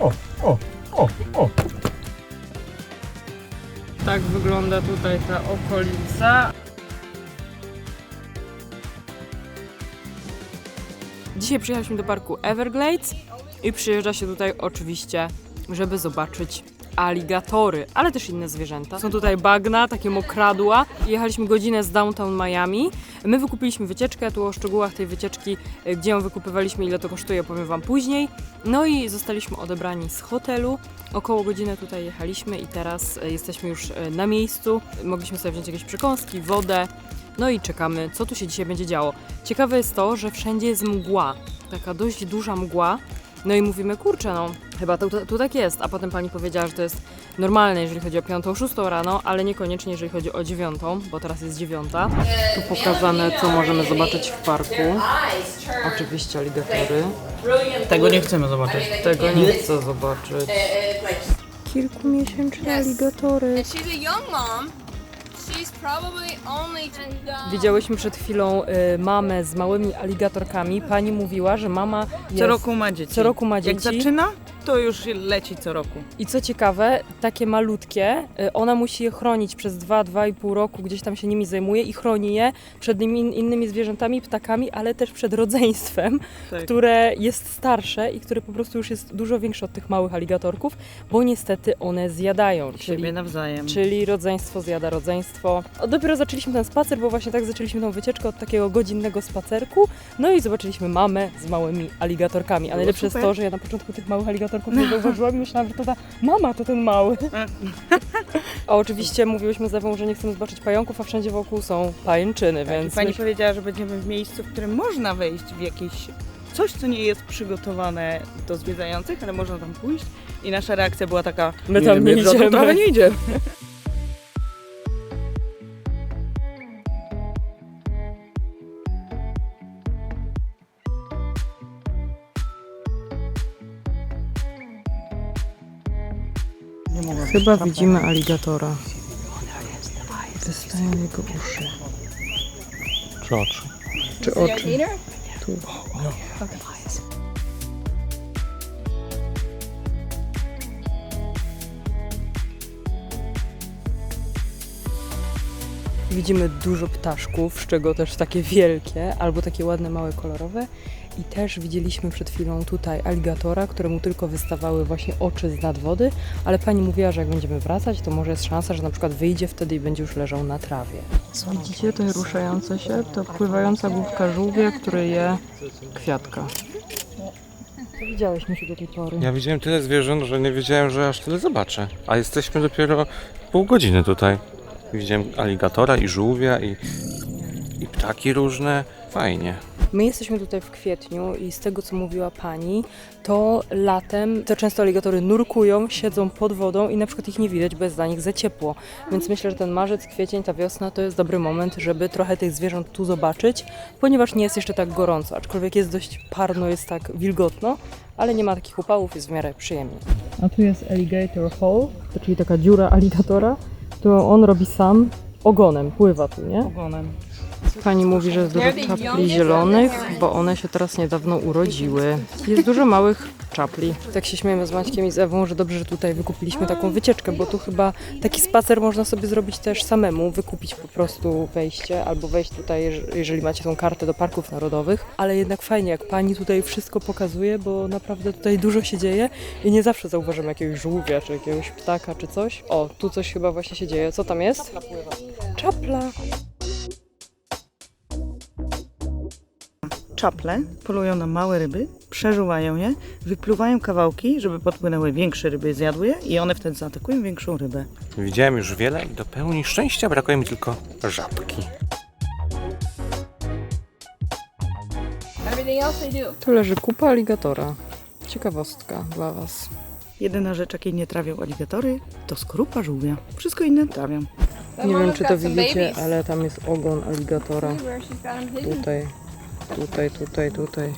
o, o, o, o. Tak wygląda tutaj ta okolica. Dzisiaj przyjechaliśmy do parku Everglades i przyjeżdża się tutaj oczywiście, żeby zobaczyć aligatory, ale też inne zwierzęta. Są tutaj bagna, takie mokradła. Jechaliśmy godzinę z downtown Miami. My wykupiliśmy wycieczkę, tu o szczegółach tej wycieczki, e, gdzie ją wykupywaliśmy, ile to kosztuje, powiem Wam później. No i zostaliśmy odebrani z hotelu. Około godziny tutaj jechaliśmy i teraz e, jesteśmy już e, na miejscu. Mogliśmy sobie wziąć jakieś przekąski, wodę. No i czekamy, co tu się dzisiaj będzie działo. Ciekawe jest to, że wszędzie jest mgła, taka dość duża mgła. No i mówimy, kurczę, no chyba tu, tu tak jest. A potem pani powiedziała, że to jest normalne, jeżeli chodzi o 5-6 rano, ale niekoniecznie, jeżeli chodzi o 9, bo teraz jest 9. Tu pokazane, co możemy zobaczyć w parku. Oczywiście aligatory. Tego nie chcemy zobaczyć. Tego nie chcę zobaczyć. Kilkumiesięczne aligatory. And she's a young mom. Widziałyśmy przed chwilą y, mamę z małymi aligatorkami. Pani mówiła, że mama jest... Co roku ma dzieci. Co roku ma Jak dzieci. zaczyna, to już leci co roku. I co ciekawe, takie malutkie, y, ona musi je chronić przez 2-2,5 roku, gdzieś tam się nimi zajmuje i chroni je przed in- innymi zwierzętami, ptakami, ale też przed rodzeństwem, Tak. które jest starsze i które po prostu już jest dużo większe od tych małych aligatorków, bo niestety one zjadają. Siebie Czyli nawzajem. Czyli rodzeństwo zjada rodzeństwo. Dopiero zaczęliśmy ten spacer, bo właśnie tak zaczęliśmy tą wycieczkę od takiego godzinnego spacerku. No i zobaczyliśmy mamę z małymi aligatorkami. A najlepsze jest to, że ja na początku tych małych aligatorków nie zauważyłam i myślałam, że to ta mama to ten mały. A oczywiście mówiłyśmy z Ewą, że nie chcemy zobaczyć pająków, a wszędzie wokół są pajęczyny, Tak, i więc pani myśl- powiedziała, że będziemy w miejscu, w którym można wejść w jakieś coś, co nie jest przygotowane do zwiedzających, ale można tam pójść. I nasza reakcja była taka, My tam nie trawę nie idziemy. Nie mogę Chyba widzimy aligatora. Wystają jego uszy. Czy oczy? Czy oczy? Tu. Widzimy dużo ptaszków, z czego też takie wielkie, albo takie ładne, małe, kolorowe. I też widzieliśmy przed chwilą tutaj aligatora, któremu tylko wystawały właśnie oczy z nad wody, ale pani mówiła, że jak będziemy wracać, to może jest szansa, że na przykład wyjdzie wtedy i będzie już leżał na trawie. Widzicie to ruszające się? To pływająca główka żółwia, który je kwiatka. Co widziałeś się do tej pory? Ja widziałem tyle zwierząt, że nie wiedziałem, że aż tyle zobaczę. A jesteśmy dopiero pół godziny tutaj. Widziałem aligatora i żółwia i, i ptaki różne. Fajnie. My jesteśmy tutaj w kwietniu i z tego co mówiła pani, to latem to często aligatory nurkują, siedzą pod wodą i na przykład ich nie widać, bo jest dla nich za ciepło. Więc myślę, że ten marzec, kwiecień, ta wiosna to jest dobry moment, żeby trochę tych zwierząt tu zobaczyć, ponieważ nie jest jeszcze tak gorąco, aczkolwiek jest dość parno, jest tak wilgotno, ale nie ma takich upałów, jest w miarę przyjemnie. A tu jest alligator hole, czyli taka dziura aligatora, którą on robi sam ogonem, pływa tu, nie? Ogonem. Pani mówi, że jest dużo czapli zielonych, bo one się teraz niedawno urodziły. Jest dużo małych czapli. Tak się śmiejemy z Maćkiem i z Ewą, że dobrze, że tutaj wykupiliśmy taką wycieczkę, bo tu chyba taki spacer można sobie zrobić też samemu, wykupić po prostu wejście albo wejść tutaj, jeż- jeżeli macie tą kartę do parków narodowych. Ale jednak fajnie, jak pani tutaj wszystko pokazuje, bo naprawdę tutaj dużo się dzieje i nie zawsze zauważymy jakiegoś żółwia, czy jakiegoś ptaka, czy coś. O, tu coś chyba właśnie się dzieje. Co tam jest? Czapla. Czaple polują na małe ryby, przeżuwają je, wypluwają kawałki, żeby podpłynęły większe ryby, zjadły je i one wtedy zaatakują większą rybę. Widziałem już wiele i do pełni szczęścia brakuje mi tylko żabki. Tu leży kupa aligatora. Ciekawostka dla Was. Jedyna rzecz, jakiej nie trawią aligatory, to skorupa żółwia. Wszystko inne trawią. Nie wiem, czy to widzicie, ale tam jest ogon aligatora. Tutaj, tutaj, tutaj, tutaj.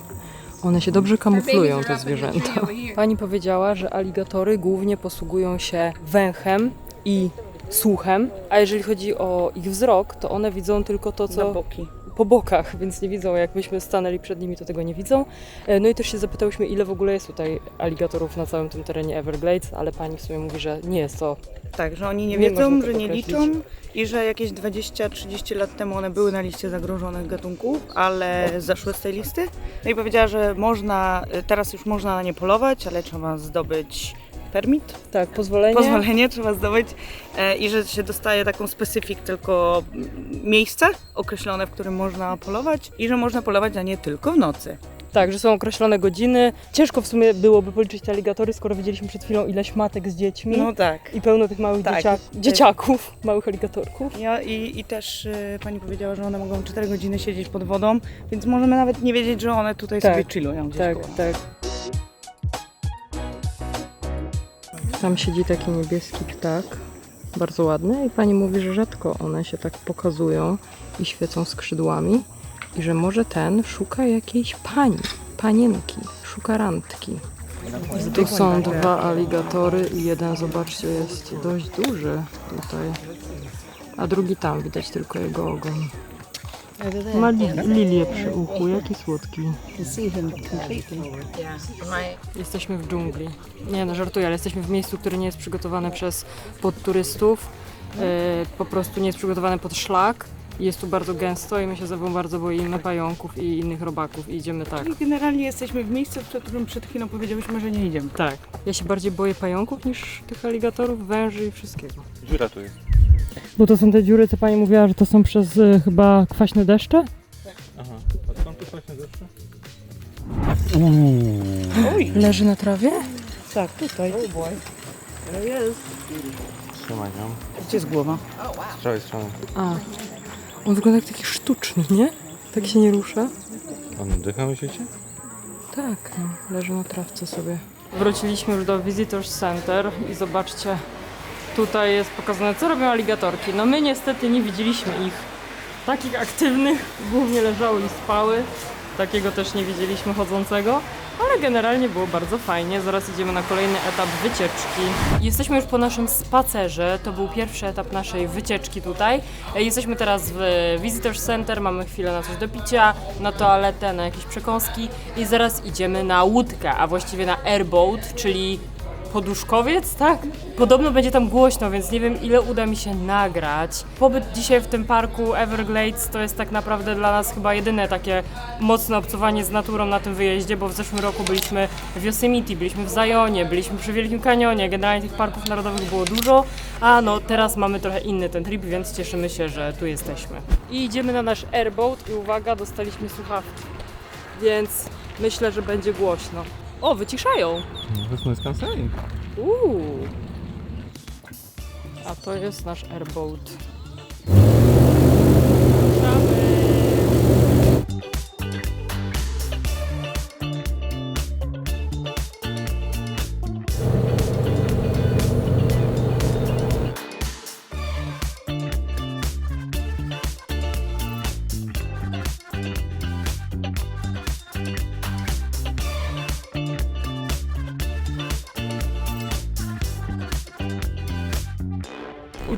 One się dobrze kamuflują, te zwierzęta. Pani powiedziała, że aligatory głównie posługują się węchem i słuchem, a jeżeli chodzi o ich wzrok, to one widzą tylko to, Na co boki. Po bokach, więc nie widzą. Jak myśmy stanęli przed nimi, to tego nie widzą. E, No i też się zapytałyśmy, ile w ogóle jest tutaj aligatorów na całym tym terenie Everglades, ale pani w sumie mówi, że nie jest to. Tak, że oni nie, Nie wiedzą, że nie liczą i że jakieś 20-30 lat temu one były na liście zagrożonych gatunków, ale zeszły z tej listy. No i powiedziała, że można, teraz już można na nie polować, ale trzeba zdobyć permit, Tak, pozwolenie. pozwolenie trzeba zdobyć e, i że się dostaje taką specyfik tylko miejsce określone, w którym można polować i że można polować na nie tylko w nocy. Tak, że są określone godziny. Ciężko w sumie byłoby policzyć te aligatory, skoro widzieliśmy przed chwilą ileś matek z dziećmi No tak. i pełno tych małych Tak. dziecia- dzieciaków, małych aligatorków. Ja, i, I też y, pani powiedziała, że one mogą 4 godziny siedzieć pod wodą, więc możemy nawet nie wiedzieć, że one tutaj Tak. sobie chillują gdzieś Tak, koło. tak. Tam siedzi taki niebieski ptak, bardzo ładny i pani mówi, że rzadko one się tak pokazują i świecą skrzydłami i że może ten szuka jakiejś pani, panienki, szuka randki. Tu są dwa aligatory i jeden, zobaczcie, jest dość duży tutaj, a drugi tam, widać tylko jego ogon. Ma li- lilię przy uchu, jaki słodki. Jesteśmy w dżungli. Nie no, żartuję, ale jesteśmy w miejscu, które nie jest przygotowane przez podturystów. Yy, po prostu nie jest przygotowane pod szlak. Jest tu bardzo gęsto i my się ze sobą bardzo boimy pająków i innych robaków i idziemy tak. I generalnie jesteśmy w miejscu, w którym przed chwilą powiedziałyśmy, że nie idziemy. Tak. Ja się bardziej boję pająków niż tych aligatorów, węży i wszystkiego. Dziura tu jest. Bo to są te dziury, co pani mówiła, że to są przez y, chyba kwaśne deszcze? Aha. A skąd tu właśnie zawsze? Oj, Leży na trawie? tak, tutaj. Trzymaj ją. Gdzie jest głowa? Z prawej strony. A. On wygląda jak taki sztuczny, nie? Tak się nie rusza. On oddycha, myślicie? Tak, no, leży na trawce sobie. Wróciliśmy już do Visitors Center i zobaczcie, tutaj jest pokazane, co robią aligatorki. No my niestety nie widzieliśmy ich takich aktywnych, głównie leżały i spały. Takiego też nie widzieliśmy chodzącego, ale generalnie było bardzo fajnie. Zaraz idziemy na kolejny etap wycieczki. Jesteśmy już po naszym spacerze. To był pierwszy etap naszej wycieczki tutaj. E, Jesteśmy teraz w Visitors Center, mamy chwilę na coś do picia, na toaletę, na jakieś przekąski i zaraz idziemy na łódkę, a właściwie na airboat, czyli poduszkowiec, tak? Podobno będzie tam głośno, więc nie wiem ile uda mi się nagrać. Pobyt dzisiaj w tym parku Everglades to jest tak naprawdę dla nas chyba jedyne takie mocne obcowanie z naturą na tym wyjeździe, bo w zeszłym roku byliśmy w Yosemite, byliśmy w Zajonie, byliśmy przy Wielkim Kanionie, generalnie tych parków narodowych było dużo, a no teraz mamy trochę inny ten trip, więc cieszymy się, że tu jesteśmy. I idziemy na nasz airboat i uwaga, dostaliśmy słuchawki, więc myślę, że będzie głośno. O, wyciszają! No to jest canceling. Uuu. A to jest nasz airboat.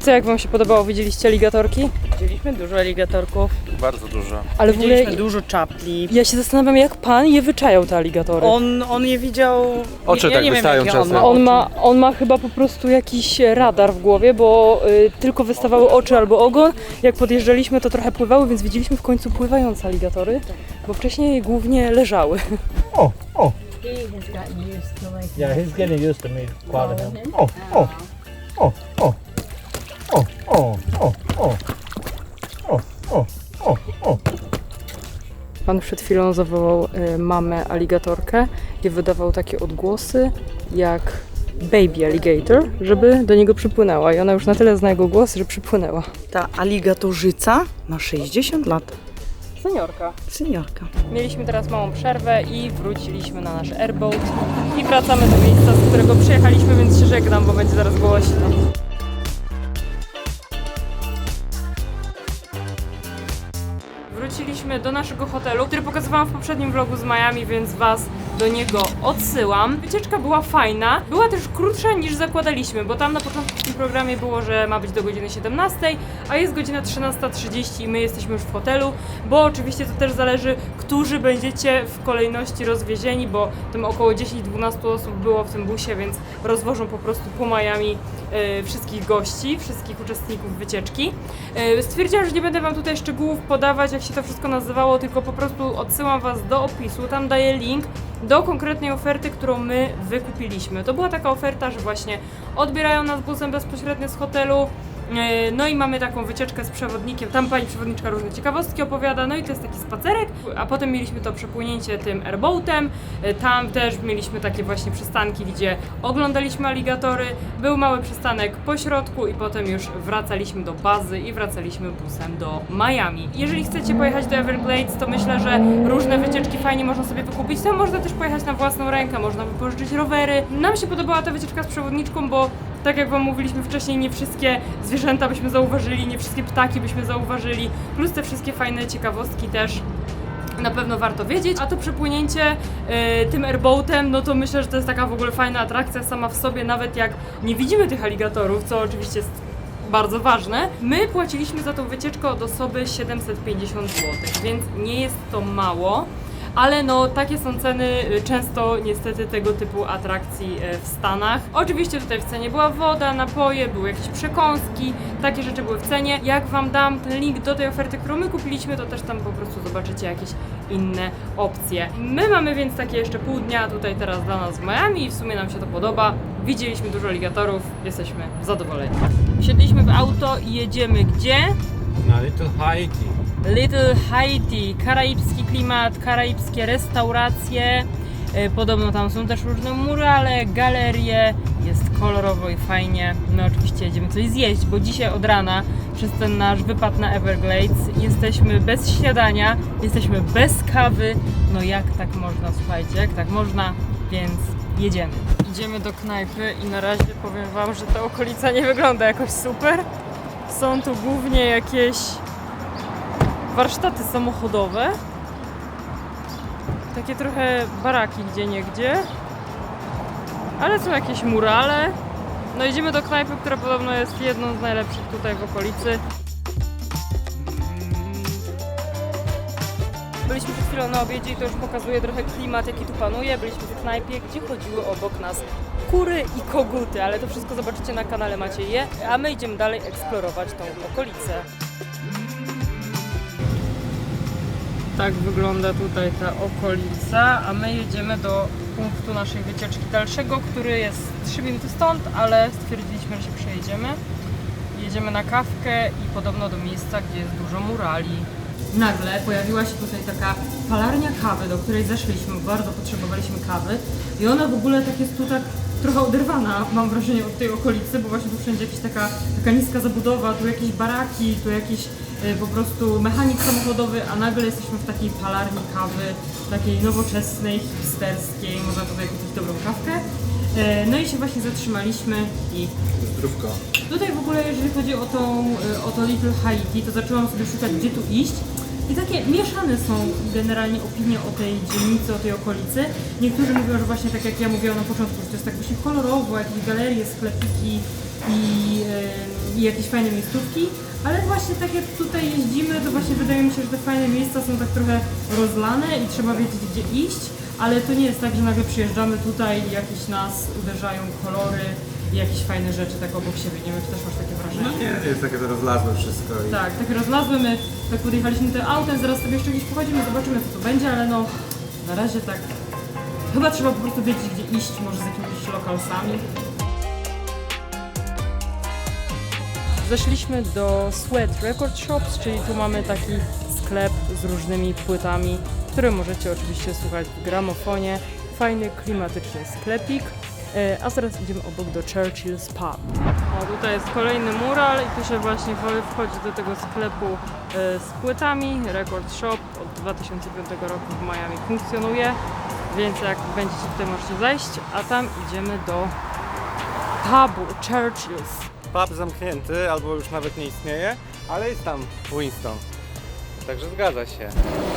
Co, jak wam się podobało? Widzieliście aligatorki? Widzieliśmy dużo aligatorków, Bardzo dużo. Ale w ogóle widzieliśmy dużo czapli. ja się zastanawiam, jak pan je wyczajał, te aligatory. On, on je widział... Oczy ja tak nie wiem, wystają jakie on czasem. ma On oczy. ma, on ma chyba po prostu jakiś radar w głowie, bo y, tylko wystawały oczy albo ogon. Jak podjeżdżaliśmy, to trochę pływały, więc widzieliśmy w końcu pływające aligatory, bo wcześniej głównie leżały. Oh, oh. Yeah, he's getting used to me calling him. Oh, oh, oh, oh, Pan przed chwilą zawołał y, mamę aligatorkę i wydawał takie odgłosy jak baby alligator, żeby do niego przypłynęła. I ona już na tyle zna jego głos, że przypłynęła. Ta aligatorzyca ma 60 lat. Seniorka. Seniorka. Mieliśmy teraz małą przerwę i wróciliśmy na nasz airboat i wracamy do miejsca, z którego przyjechaliśmy, więc się żegnam, bo będzie zaraz głośno. Wróciliśmy do naszego hotelu, który pokazywałam w poprzednim vlogu z Miami, więc Was do niego odsyłam. Wycieczka była fajna, była też krótsza niż zakładaliśmy, bo tam na początku w tym programie było, że ma być do godziny 17, a jest godzina 13.30 i my jesteśmy już w hotelu, bo oczywiście to też zależy, którzy będziecie w kolejności rozwiezieni, bo tam około 10-12 osób było w tym busie, więc rozwożą po prostu po Miami e, wszystkich gości, wszystkich uczestników wycieczki. E, stwierdziłam, że nie będę Wam tutaj szczegółów podawać, jak się to wszystko nazywało, tylko po prostu odsyłam Was do opisu, tam daję link do konkretnej oferty, którą my wykupiliśmy. To była taka oferta, że właśnie odbierają nas busem bezpośrednio z hotelu, No i mamy taką wycieczkę z przewodnikiem. Tam pani przewodniczka różne ciekawostki opowiada, no i to jest taki spacerek. A potem mieliśmy to przepłynięcie tym airboatem. E, Tam też mieliśmy takie właśnie przystanki, gdzie oglądaliśmy aligatory. Był mały przystanek po środku i potem już wracaliśmy do bazy i wracaliśmy busem do Miami. Jeżeli chcecie pojechać do Everglades, to myślę, że różne wycieczki fajnie można sobie wykupić. Tam można też pojechać na własną rękę, można wypożyczyć rowery. Nam się podobała ta wycieczka z przewodniczką, bo tak jak Wam mówiliśmy wcześniej, nie wszystkie zwierzęta byśmy zauważyli, nie wszystkie ptaki byśmy zauważyli, plus te wszystkie fajne ciekawostki też na pewno warto wiedzieć. A to przepłynięcie y, tym airboatem, no to myślę, że to jest taka w ogóle fajna atrakcja sama w sobie, nawet jak nie widzimy tych aligatorów, co oczywiście jest bardzo ważne. My płaciliśmy za tą wycieczkę od osoby 750 zł, więc nie jest to mało. Ale no, takie są ceny y, często niestety tego typu atrakcji y, w Stanach. Oczywiście tutaj w cenie była woda, napoje, były jakieś przekąski, takie rzeczy były w cenie. Jak Wam dam ten link do tej oferty, którą my kupiliśmy, to też tam po prostu zobaczycie jakieś inne opcje. My mamy więc takie jeszcze pół dnia tutaj teraz dla nas w Miami i w sumie nam się to podoba. Widzieliśmy dużo aligatorów, jesteśmy zadowoleni. Wsiedliśmy w auto i jedziemy gdzie? Na Little Haiti. Little Haiti, karaibski klimat, karaibskie restauracje. E, Podobno tam są też różne murale, galerie, jest kolorowo i fajnie. My oczywiście jedziemy coś zjeść, bo dzisiaj od rana przez ten nasz wypad na Everglades jesteśmy bez śniadania, jesteśmy bez kawy. No jak tak można, słuchajcie, jak tak można, więc jedziemy. Idziemy do knajpy i na razie powiem Wam, że ta okolica nie wygląda jakoś super. Są tu głównie jakieś warsztaty samochodowe. Takie trochę baraki gdzie niegdzie. Ale są jakieś murale. No idziemy do knajpy, która podobno jest jedną z najlepszych tutaj w okolicy. Byliśmy przed chwilą na obiedzie i to już pokazuje trochę klimat, jaki tu panuje. Byliśmy w knajpie, gdzie chodziły obok nas kury i koguty, ale to wszystko zobaczycie na kanale, macie je. A my idziemy dalej eksplorować tą okolicę. Tak wygląda tutaj ta okolica, a my jedziemy do punktu naszej wycieczki dalszego, który jest 3 minuty stąd, ale stwierdziliśmy, że się przejedziemy. Jedziemy na kawkę i podobno do miejsca, gdzie jest dużo murali. Nagle pojawiła się tutaj taka palarnia kawy, do której zeszliśmy, bardzo potrzebowaliśmy kawy i ona w ogóle tak jest tu tak trochę oderwana, mam wrażenie, od tej okolicy, bo właśnie tu wszędzie jakaś taka, taka niska zabudowa, tu jakieś baraki, tu jakiś e, po prostu mechanik samochodowy, a nagle jesteśmy w takiej palarni kawy, takiej nowoczesnej, hipsterskiej, można tutaj kupić dobrą kawkę. E, No i się właśnie zatrzymaliśmy i Zdrówko. Tutaj w ogóle, jeżeli chodzi o, tą, y, o to Little Haiti, to zaczęłam sobie szukać, gdzie tu iść. I takie mieszane są generalnie opinie o tej dzielnicy, o tej okolicy. Niektórzy mówią, że właśnie tak jak ja mówiłam na początku, że to jest tak właśnie kolorowo, jakieś galerie, sklepiki i, y, i jakieś fajne miejscówki. Ale właśnie tak jak tutaj jeździmy, to właśnie wydaje mi się, że te fajne miejsca są tak trochę rozlane i trzeba wiedzieć, gdzie iść. Ale to nie jest tak, że nagle przyjeżdżamy tutaj i jakieś nas uderzają kolory i jakieś fajne rzeczy tak obok siebie. Nie wiem, czy też masz takie wrażenie? No nie, jest takie to rozlazłe wszystko. I... Tak, tak rozlazły my, tak podjechaliśmy tym autem, zaraz sobie jeszcze gdzieś pochodzimy, zobaczymy co tu będzie, ale no na razie tak chyba trzeba po prostu wiedzieć gdzie iść, może z jakimiś lokalsami. Zeszliśmy do Sweat Record Shops, czyli tu mamy taki sklep z różnymi płytami, które możecie oczywiście słuchać w gramofonie. Fajny, klimatyczny sklepik. E, A zaraz idziemy obok do Churchill's Pub. O, tutaj jest kolejny mural i tu się właśnie wchodzi do tego sklepu e, z płytami. Record Shop od 2005 roku w Miami funkcjonuje, więc jak będziecie tutaj możecie zajść, a tam idziemy do pubu Churchill's. Pub zamknięty, albo już nawet nie istnieje, ale jest tam Winston. także zgadza się.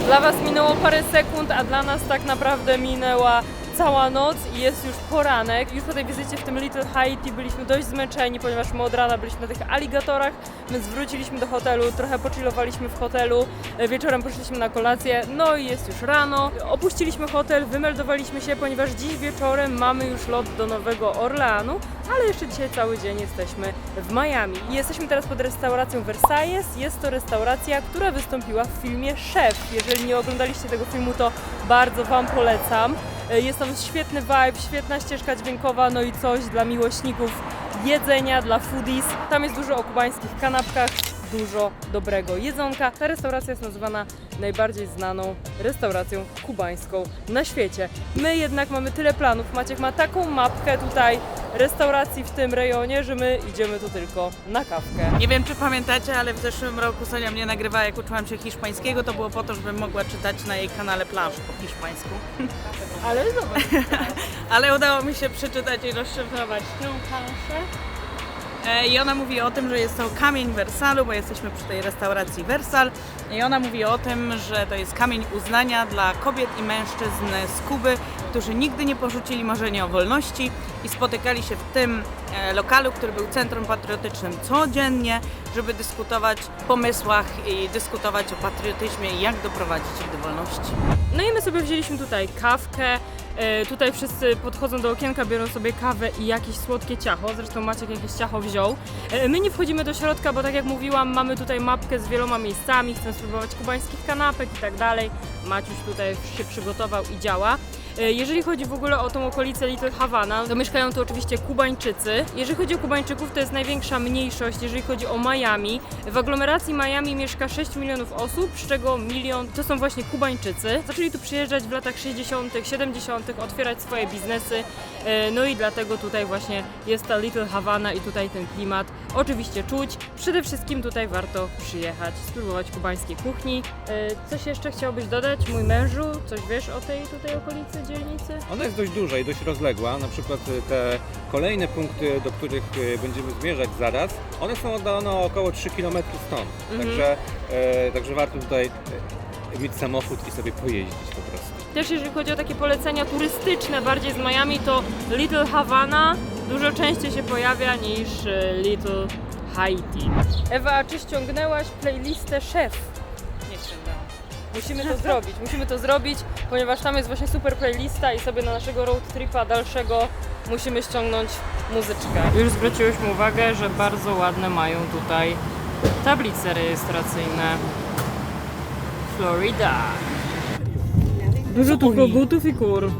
Dla Was minęło parę sekund, a dla nas tak naprawdę minęła cała noc i jest już poranek. Już po tej wizycie w tym Little Haiti byliśmy dość zmęczeni, ponieważ my od rana byliśmy na tych aligatorach, więc wróciliśmy do hotelu, trochę pochillowaliśmy w hotelu, wieczorem poszliśmy na kolację, no i jest już rano. Opuściliśmy hotel, wymeldowaliśmy się, ponieważ dziś wieczorem mamy już lot do Nowego Orleanu, ale jeszcze dzisiaj cały dzień jesteśmy w Miami. Jesteśmy teraz pod restauracją Versailles. Jest to restauracja, która wystąpiła w filmie Szef. Jeżeli nie oglądaliście tego filmu, to bardzo Wam polecam. E, Jest tam świetny vibe, świetna ścieżka dźwiękowa, no i coś dla miłośników jedzenia, dla foodies. Tam jest dużo o kubańskich kanapkach, dużo dobrego jedzonka. Ta restauracja jest nazywana najbardziej znaną restauracją kubańską na świecie. My jednak mamy tyle planów. Maciek ma taką mapkę tutaj restauracji w tym rejonie, że my idziemy tu tylko na kawkę. Nie wiem, czy pamiętacie, ale w zeszłym roku Sonia mnie nagrywała, jak uczyłam się hiszpańskiego. To było po to, żebym mogła czytać na jej kanale plansz po hiszpańsku. Ale zobacz, Ale udało mi się przeczytać i rozszyfrować tę planszę. E, I ona mówi o tym, że jest to kamień Wersalu, bo jesteśmy przy tej restauracji Wersal. I ona mówi o tym, że to jest kamień uznania dla kobiet i mężczyzn z Kuby, którzy nigdy nie porzucili marzenia o wolności i spotykali się w tym e, lokalu, który był centrum patriotycznym codziennie, żeby dyskutować o pomysłach i dyskutować o patriotyzmie i jak doprowadzić ich do wolności. No i my sobie wzięliśmy tutaj kawkę. E, Tutaj wszyscy podchodzą do okienka, biorą sobie kawę i jakieś słodkie ciacho. Zresztą Maciek jakieś ciacho wziął. E, My nie wchodzimy do środka, bo tak jak mówiłam, mamy tutaj mapkę z wieloma miejscami. Chcemy spróbować kubańskich kanapek i tak dalej. Maciuś tutaj się przygotował i działa. E, Jeżeli chodzi w ogóle o tą okolicę Little Havana, to mieszkają tu oczywiście Kubańczycy. Jeżeli chodzi o Kubańczyków, to jest największa mniejszość, jeżeli chodzi o Miami. W aglomeracji Miami mieszka 6 milionów osób, z czego milion to są właśnie Kubańczycy. Zaczęli tu przyjeżdżać w latach 60., 70., otwierać swoje biznesy. E, No i dlatego tutaj właśnie jest ta Little Havana i tutaj ten klimat oczywiście czuć. Przede wszystkim tutaj warto przyjechać, spróbować kubańskiej kuchni. E, Coś jeszcze chciałbyś dodać, mój mężu? Coś wiesz o tej tutaj okolicy, dzielnicy? Ona jest dość duża i dość rozległa. Na przykład y, te kolejne punkty, do których y, będziemy zmierzać zaraz, one są oddalone o około 3 km stąd. Także, e, także warto tutaj e, mieć samochód i sobie pojeździć po prostu. Też jeżeli chodzi o takie polecenia turystyczne bardziej z Miami, to Little Havana dużo częściej się pojawia niż e, Little Haiti. Ewa, czy ściągnęłaś playlistę Szef? Musimy to zrobić, musimy to zrobić, ponieważ tam jest właśnie super playlista i sobie na naszego road tripa dalszego musimy ściągnąć muzyczkę. Już zwróciłyśmy uwagę, że bardzo ładne mają tutaj tablice rejestracyjne. Florida. Dużo tu kogutów i kur.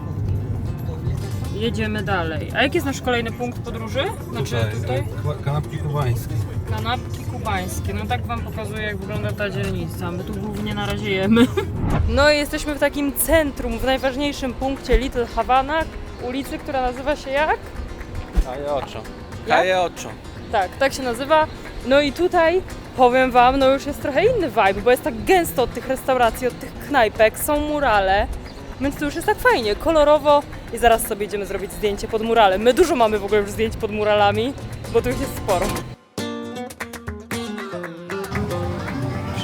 Jedziemy dalej. A jaki jest nasz kolejny punkt podróży? Znaczy tutaj? Kanapki kubańskie. Kanapki kubańskie. No tak wam pokazuję, jak wygląda ta dzielnica. My tu głównie na razie jemy. No i jesteśmy w takim centrum, w najważniejszym punkcie Little Havana, ulicy, która nazywa się jak? Kaje oczo. Jak? Kaje oczo. Tak, tak się nazywa. No i tutaj powiem wam, no już jest trochę inny vibe, bo jest tak gęsto od tych restauracji, od tych knajpek, są murale. Więc to już jest tak fajnie, kolorowo i zaraz sobie idziemy zrobić zdjęcie pod muralem. My dużo mamy w ogóle już zdjęć pod muralami, bo tu ich jest sporo.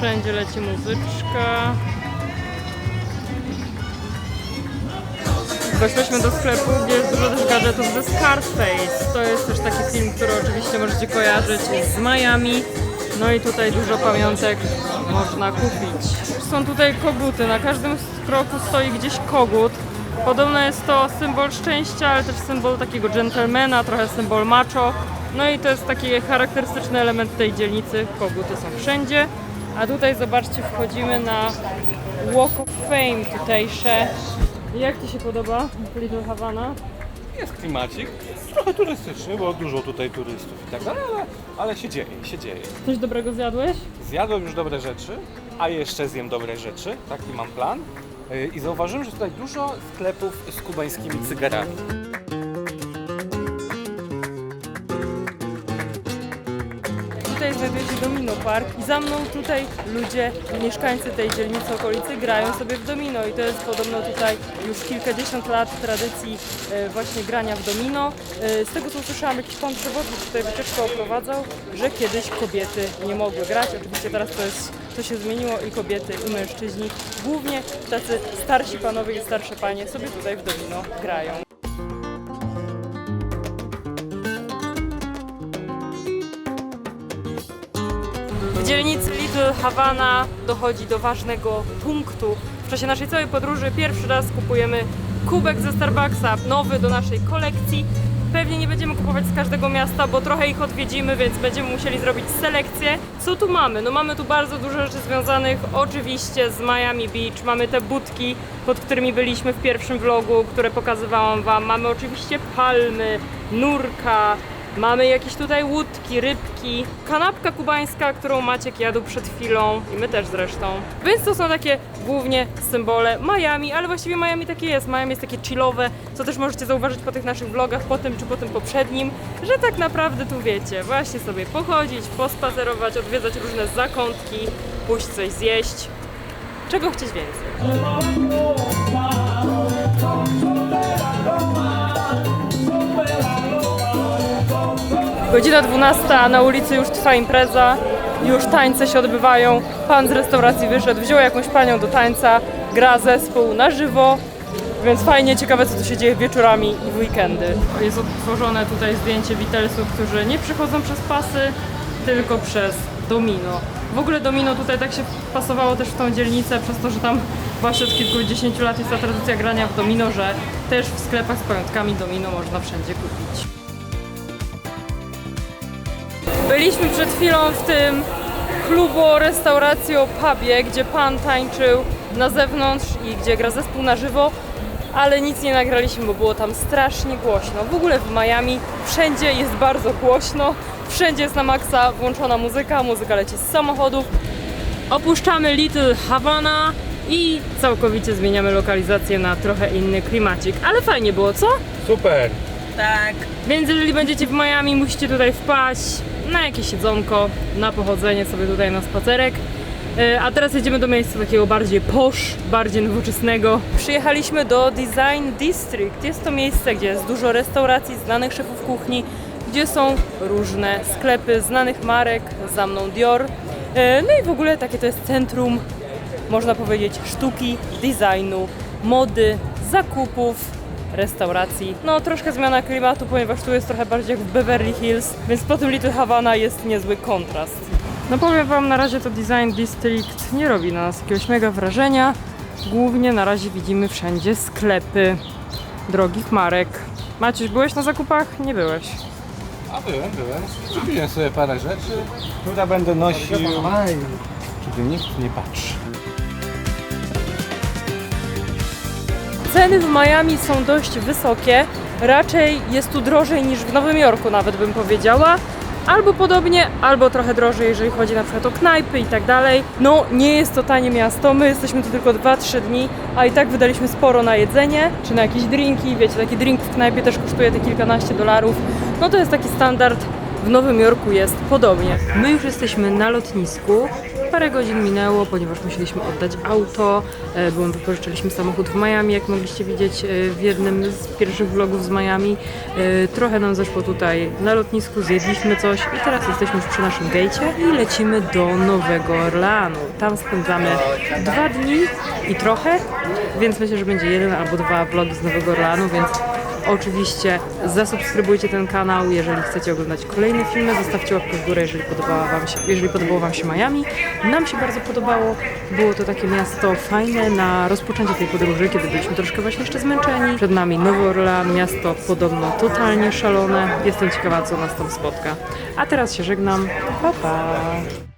Wszędzie leci muzyczka. Weszliśmy do sklepu, gdzie jest dużo też gadżetów ze Scarface. To jest też taki film, który oczywiście możecie kojarzyć z Miami. No i tutaj dużo pamiątek można kupić. Są tutaj koguty, na każdym kroku stoi gdzieś kogut. Podobno jest to symbol szczęścia, ale też symbol takiego gentlemana, trochę symbol macho. No i to jest taki charakterystyczny element tej dzielnicy. Koguty są wszędzie. A tutaj zobaczcie, wchodzimy na Walk of Fame tutejsze. Jak Ci się podoba Little Havana? Jest klimacik. Trochę turystyczny, bo dużo tutaj turystów i tak dalej, ale, ale się dzieje, się dzieje. Coś dobrego zjadłeś? Zjadłem już dobre rzeczy, a jeszcze zjem dobre rzeczy. Taki mam plan. Yy, I zauważyłem, że tutaj dużo sklepów z kubańskimi cygarami. Park i za mną tutaj ludzie, mieszkańcy tej dzielnicy okolicy grają sobie w domino i to jest podobno tutaj już kilkadziesiąt lat tradycji e, właśnie grania w domino. E, Z tego co usłyszałam, jakiś pan przewodnik tutaj wycieczkę oprowadzał, że kiedyś kobiety nie mogły grać. Oczywiście teraz to, jest, to się zmieniło i kobiety i mężczyźni, głównie tacy starsi panowie i starsze panie sobie tutaj w domino grają. Havana dochodzi do ważnego punktu. W czasie naszej całej podróży pierwszy raz kupujemy kubek ze Starbucksa, nowy do naszej kolekcji. Pewnie nie będziemy kupować z każdego miasta, bo trochę ich odwiedzimy, więc będziemy musieli zrobić selekcję. Co tu mamy? No mamy tu bardzo dużo rzeczy związanych oczywiście z Miami Beach. Mamy te budki, pod którymi byliśmy w pierwszym vlogu, które pokazywałam Wam. Mamy oczywiście palmy, nurka, Mamy jakieś tutaj łódki, rybki, kanapka kubańska, którą Maciek jadł przed chwilą i my też zresztą. Więc to są takie głównie symbole Miami, ale właściwie Miami takie jest. Miami jest takie chillowe, co też możecie zauważyć po tych naszych vlogach, po tym czy po tym poprzednim, że tak naprawdę tu wiecie, właśnie sobie pochodzić, pospacerować, odwiedzać różne zakątki, pójść coś zjeść. Czego chcieć więcej? Godzina 12, a na ulicy już trwa impreza, już tańce się odbywają. Pan z restauracji wyszedł, wziął jakąś panią do tańca, gra zespół na żywo, więc fajnie, ciekawe co tu się dzieje wieczorami i w weekendy. Jest odtworzone tutaj zdjęcie Beatlesów, którzy nie przychodzą przez pasy, tylko przez domino. W ogóle domino tutaj tak się pasowało też w tą dzielnicę, przez to, że tam właśnie od kilkudziesięciu lat jest ta tradycja grania w domino, że też w sklepach z pamiątkami domino można wszędzie kupić. Byliśmy przed chwilą w tym klubo, restauracji, pubie, gdzie pan tańczył na zewnątrz i gdzie gra zespół na żywo, ale nic nie nagraliśmy, bo było tam strasznie głośno. W ogóle w Miami wszędzie jest bardzo głośno, wszędzie jest na maksa włączona muzyka, muzyka leci z samochodów. Opuszczamy Little Havana i całkowicie zmieniamy lokalizację na trochę inny klimacik, ale fajnie było, co? Super! Więc jeżeli będziecie w Miami, musicie tutaj wpaść na jakieś siedzonko, na pochodzenie sobie tutaj na spacerek. E, A teraz jedziemy do miejsca takiego bardziej posh, bardziej nowoczesnego. Przyjechaliśmy do Design District. Jest to miejsce, gdzie jest dużo restauracji, znanych szefów kuchni, gdzie są różne sklepy znanych marek, za mną Dior. E, No i w ogóle takie to jest centrum, można powiedzieć, sztuki, designu, mody, zakupów, restauracji. No troszkę zmiana klimatu, ponieważ tu jest trochę bardziej jak w Beverly Hills, więc po tym Little Havana jest niezły kontrast. No powiem Wam, na razie to Design District nie robi na nas jakiegoś mega wrażenia. Głównie na razie widzimy wszędzie sklepy drogich marek. Maciuś, byłeś na zakupach? Nie byłeś. A byłem, byłem. Kupiłem sobie parę rzeczy, które będę nosił, kiedy nikt nie patrzy. Ceny w Miami są dość wysokie. Raczej jest tu drożej niż w Nowym Jorku, nawet bym powiedziała. Albo podobnie, albo trochę drożej, jeżeli chodzi na przykład o knajpy i tak dalej. No, nie jest to tanie miasto. My jesteśmy tu tylko 2-3 dni, a i tak wydaliśmy sporo na jedzenie, czy na jakieś drinki. Wiecie, taki drink w knajpie też kosztuje te kilkanaście dolarów. No to jest taki standard. W Nowym Jorku jest podobnie. My już jesteśmy na lotnisku. Parę godzin minęło, ponieważ musieliśmy oddać auto, e, bo wypożyczyliśmy samochód w Miami, jak mogliście widzieć e, w jednym z pierwszych vlogów z Miami. E, Trochę nam zeszło tutaj na lotnisku, zjedliśmy coś i teraz jesteśmy już przy naszym gejcie i lecimy do Nowego Orleanu. Tam spędzamy dwa dni i trochę, więc myślę, że będzie jeden albo dwa vlogi z Nowego Orleanu, więc Oczywiście zasubskrybujcie ten kanał, jeżeli chcecie oglądać kolejne filmy, zostawcie łapkę w górę, jeżeli podobała wam się, jeżeli podobało Wam się Miami. Nam się bardzo podobało, było to takie miasto fajne na rozpoczęcie tej podróży, kiedy byliśmy troszkę właśnie jeszcze zmęczeni. Przed nami Nowy Orlean, miasto podobno totalnie szalone. Jestem ciekawa, co nas tam spotka. A teraz się żegnam. Pa, pa!